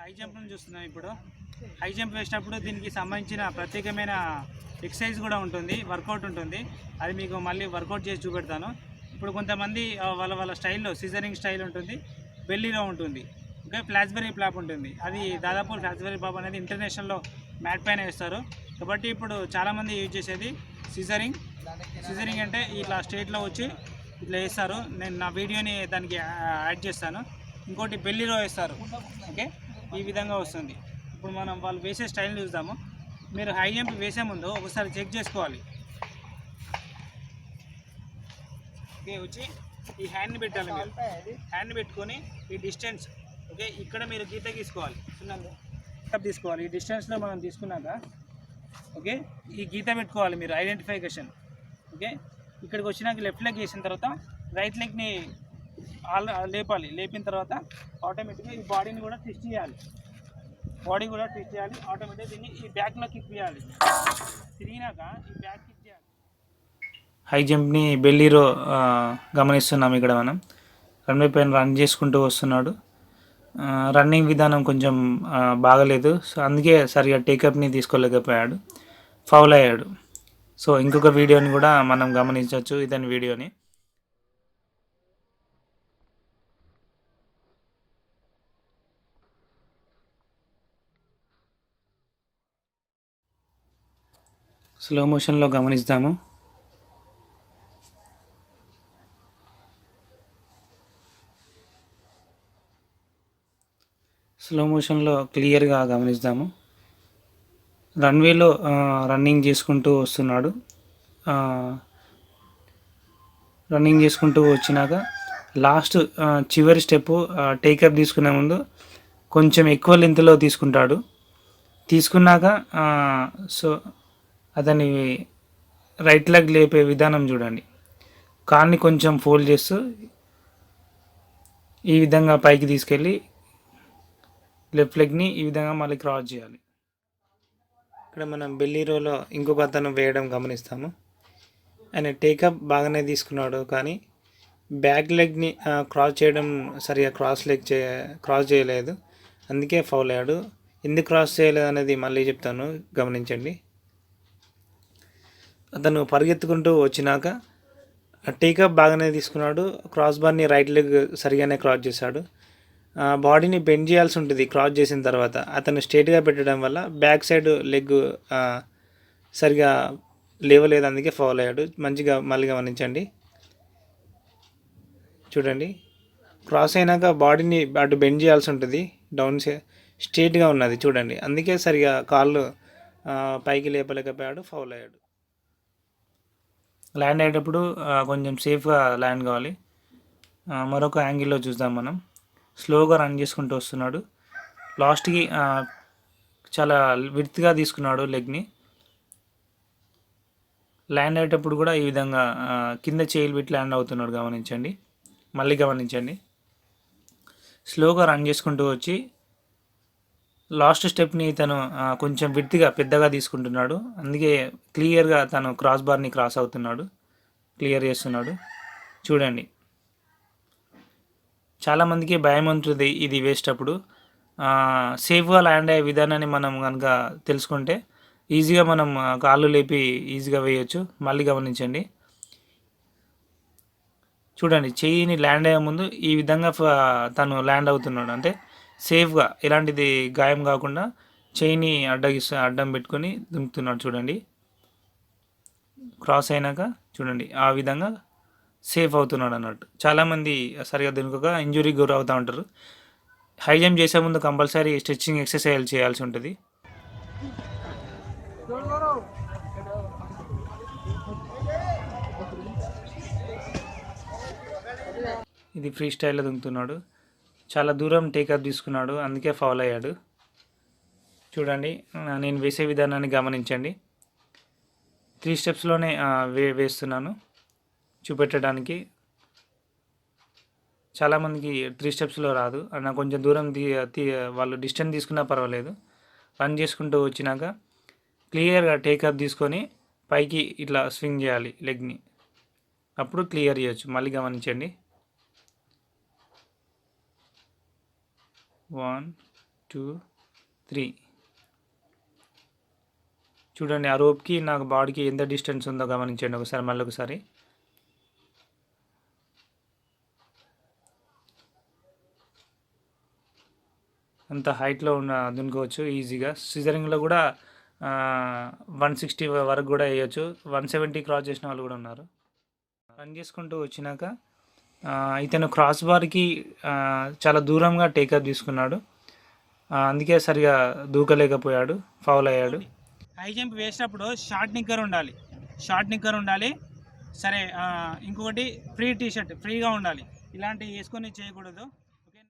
High జంప్ను చూస్తున్నాం ఇప్పుడు. High jump వేసినప్పుడు దీనికి సంబంధించిన ప్రత్యేకమైన ఎక్సర్సైజ్ కూడా ఉంటుంది వర్కౌట్ ఉంటుంది. అది మీకు మళ్ళీ వర్కౌట్ చేసి చూపెడతాను. ఇప్పుడు కొంతమంది వాళ్ళ వాళ్ళ స్టైల్లో సీజరింగ్ స్టైల్ ఉంటుంది బెల్లీలో ఉంటుంది. ఓకే ఫ్లాస్బెరీ ఫ్లాప్ ఉంటుంది. అది దాదాపు ఫ్లాస్బెరీ ఫ్లాప్ అనేది ఇంటర్నేషనల్లో మ్యాట్ పైన వేస్తారు. కాబట్టి ఇప్పుడు చాలామంది యూజ్ చేసేది సీజరింగ్ సీజరింగ్ అంటే ఇట్లా స్టేట్లో వచ్చి ఇట్లా వేస్తారు. నేను నా వీడియోని దానికి యాడ్ చేస్తాను. ఇంకోటి బెల్లీలో వేస్తారు. ఓకే ఈ విధంగా వస్తుంది. ఇప్పుడు మనం వాళ్ళు వేసే స్టైల్ చూద్దాము. మీరు హై జంప్ వేసే ముందు ఒకసారి చెక్ చేసుకోవాలి. ఓకే వచ్చి ఈ హ్యాండ్ని పెట్టాలి మీరు. హ్యాండ్ పెట్టుకొని ఈ డిస్టెన్స్ ఓకే ఇక్కడ మీరు గీత గీసుకోవాలి. చిన్నగా తీసుకోవాలి. ఈ డిస్టెన్స్లో మనం తీసుకున్నాక ఓకే ఈ గీత పెట్టుకోవాలి మీరు ఐడెంటిఫికేషన్. ఓకే ఇక్కడికి వచ్చినాక లెఫ్ట్ లెగ్ వేసిన తర్వాత రైట్ లెగ్ని లేపాలి. లేపిన తర్వాత ఆటోమేటిక్గా ఈ బాడీని కూడా ట్విస్ట్ చేయాలి. బాడీ కూడా ట్విస్ట్ చేయాలి. ఆటోమేటిక్గా దీన్ని ఈ బ్యాక్లో కిక్ చేయాలి. తిరిగినాక ఈ బ్యాక్ కిక్ చేయాలి. హై జంప్ని బెల్లీరో గమనిస్తున్నాం ఇక్కడ మనం. రన్వే పైన రన్ చేసుకుంటూ వస్తున్నాడు. రన్నింగ్ విధానం కొంచెం బాగలేదు. సో అందుకే సరిగా టేకప్ని తీసుకోలేకపోయాడు. ఫౌల్ అయ్యాడు. సో ఇంకొక వీడియోని కూడా మనం గమనించవచ్చు. ఇతని వీడియోని స్లో మోషన్లో గమనిస్తాము. స్లో మోషన్లో క్లియర్గా గమనిస్తాము. రన్వేలో రన్నింగ్ చేసుకుంటూ వస్తున్నాడు. రన్నింగ్ చేసుకుంటూ వచ్చినాక లాస్ట్ చివరి స్టెప్ టేకప్ తీసుకునే ముందు కొంచెం ఎక్కువ లెంత్లో తీసుకుంటాడు. తీసుకున్నాక సో అతని రైట్ లెగ్ లేపే విధానం చూడండి. కాన్ని కొంచెం ఫోల్డ్ చేస్తూ ఈ విధంగా పైకి తీసుకెళ్ళి లెఫ్ట్ లెగ్ని ఈ విధంగా మళ్ళీ క్రాస్ చేయాలి. ఇక్కడ మనం బెల్లీ రోలో ఇంకొక అతను వేయడం గమనిస్తాము. ఆయన టేకప్ బాగానే తీసుకున్నాడు కానీ బ్యాక్ లెగ్ని క్రాస్ చేయడం సరిగా క్రాస్ లెగ్ చే క్రాస్ చేయలేదు. అందుకే ఫౌల్ అయ్యాడు. ఎందుకు క్రాస్ చేయలేదు అనేది మళ్ళీ చెప్తాను. గమనించండి. అతను పరిగెత్తుకుంటూ వచ్చినాక టేకప్ బాగానే తీసుకున్నాడు. క్రాస్ బార్ని రైట్ లెగ్ సరిగానే క్రాస్ చేశాడు. బాడీని బెండ్ చేయాల్సి ఉంటుంది క్రాస్ చేసిన తర్వాత. అతను స్ట్రేట్గా పెట్టడం వల్ల బ్యాక్ సైడ్ లెగ్ సరిగా లేవలేదు. అందుకే ఫౌల్ అయ్యాడు. మంచిగా మళ్ళీ గమనించండి. చూడండి. క్రాస్ అయినాక బాడీని అటు బెండ్ చేయాల్సి ఉంటుంది. డౌన్ స్ట్రేట్గా ఉన్నది. చూడండి. అందుకే సరిగా కాళ్ళు పైకి లేపలేకపోయాడు. ఫౌల్ అయ్యాడు. ల్యాండ్ అయ్యేటప్పుడు కొంచెం సేఫ్గా ల్యాండ్ కావాలి. మరొక యాంగిల్లో చూద్దాం మనం. స్లోగా రన్ చేసుకుంటూ వస్తున్నాడు. లాస్ట్కి చాలా విడ్త్గా తీసుకున్నాడు లెగ్ని. ల్యాండ్ అయ్యేటప్పుడు కూడా ఈ విధంగా కింద చేయిలు పెట్టి ల్యాండ్ అవుతున్నాడు గమనించండి. మళ్ళీ గమనించండి. స్లోగా రన్ చేసుకుంటూ వచ్చి లాస్ట్ స్టెప్ని తను కొంచెం విడ్తిగా పెద్దగా తీసుకుంటున్నాడు. అందుకే క్లియర్గా తను క్రాస్ బార్ని క్రాస్ అవుతున్నాడు. క్లియర్ చేస్తున్నాడు. చూడండి. చాలామందికి భయం ఉంటుంది ఇది వేసేటప్పుడు. అప్పుడు సేఫ్గా ల్యాండ్ అయ్యే విధానాన్ని మనం కనుక తెలుసుకుంటే ఈజీగా మనం కాళ్ళు లేపి ఈజీగా వేయొచ్చు. మళ్ళీ గమనించండి. చూడండి చెయ్యిని ల్యాండ్ అయ్యే ముందు ఈ విధంగా తను ల్యాండ్ అవుతున్నాడు. అంటే సేఫ్గా ఎలాంటిది గాయం కాకుండా చెయ్యిని అడ్డగిస్త అడ్డం పెట్టుకొని దుంకుతున్నాడు చూడండి. క్రాస్ అయినాక చూడండి ఆ విధంగా సేఫ్ అవుతున్నాడు అన్నట్టు. చాలామంది సరిగా దునుకక ఇంజురీకి గురి అవుతూ ఉంటారు. హై జంప్ చేసే ముందు కంపల్సరీ స్ట్రెచ్చింగ్ ఎక్సర్సైజ్ చేయాల్సి ఉంటుంది. ఇది ఫ్రీ స్టైల్లో దుంకుతున్నాడు. చాలా దూరం టేకప్ తీసుకున్నాడు అందుకే ఫౌల్ అయ్యాడు. చూడండి నేను వేసే విధానాన్ని గమనించండి. త్రీ స్టెప్స్లోనే వే వేస్తున్నాను చూపెట్టడానికి. చాలామందికి త్రీ స్టెప్స్లో రాదు. నాకు కొంచెం దూరం తీ తీ వాళ్ళు డిస్టెన్స్ తీసుకున్నా పర్వాలేదు. రన్ చేసుకుంటూ వచ్చినాక క్లియర్గా టేకప్ తీసుకొని పైకి ఇట్లా స్వింగ్ చేయాలి లెగ్ని. అప్పుడు క్లియర్ చేయొచ్చు. మళ్ళీ గమనించండి. One two three. చూడండి ఆ రోప్కి నాకు బాడీకి ఎంత డిస్టెన్స్ ఉందో గమనించండి ఒకసారి మళ్ళీ ఒకసారి. అంత హైట్లో ఉన్న దునుకోవచ్చు ఈజీగా. సిజరింగ్లో కూడా వన్ సిక్స్టీ వరకు కూడా వేయచ్చు. వన్ సెవెంటీ క్రాస్ చేసిన వాళ్ళు కూడా ఉన్నారు. రన్ చేసుకుంటూ వచ్చినాక ఇతను క్రాస్ బార్కి చాలా దూరంగా టేకప్ తీసుకున్నాడు. అందుకే సరిగా దూకలేకపోయాడు ఫౌల్ అయ్యాడు. హై జంప్ వేసినప్పుడు షార్ట్ నిక్కర్ ఉండాలి. షార్ట్ నిక్కర్ ఉండాలి. సరే ఇంకొకటి ఫ్రీ టీ షర్ట్ ఫ్రీగా ఉండాలి. ఇలాంటివి వేసుకొని చేయకూడదు.